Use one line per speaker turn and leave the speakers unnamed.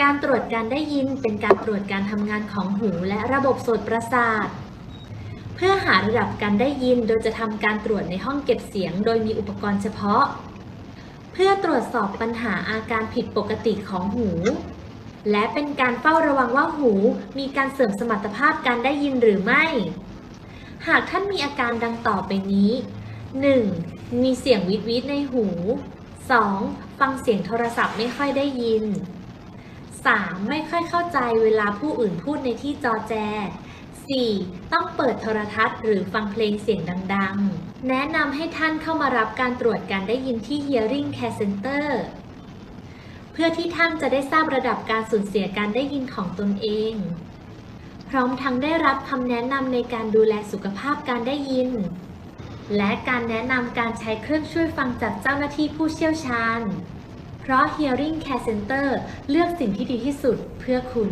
การตรวจการได้ยินเป็นการตรวจการทำงานของหูและระบบโสตประสาท เพื่อหาระดับการได้ยินโดยจะทำการตรวจในห้องเก็บเสียงโดยมีอุปกรณ์เฉพาะ เพื่อตรวจสอบปัญหาอาการผิดปกติของหู และเป็นการเฝ้าระวังว่าหูมีการเสื่อมสมรรถภาพการได้ยินหรือไม่ หากท่านมีอาการดังต่อไปนี้ 1. มีเสียงวิดวิดในหู 2. ฟังเสียงโทรศัพท์ไม่ค่อยได้ยิน 3. ไม่ค่อยเข้าใจเวลาผู้อื่นพูดในที่จอแจ 4. ต้องเปิดโทรทัศน์หรือฟังเพลงเสียงดังๆ แนะนำให้ท่านเข้ามารับการตรวจการได้ยินที่ Hearing Care Center เพื่อที่ท่านจะได้ทราบระดับการสูญเสียการได้ยินของตนเอง พร้อมทั้งได้รับคำแนะนำในการดูแลสุขภาพการได้ยิน และการแนะนำการใช้เครื่องช่วยฟังจากเจ้าหน้าที่ผู้เชี่ยวชาญ เพราะ Hearing Care Center เลือกสิ่งที่ดีที่สุดเพื่อคุณ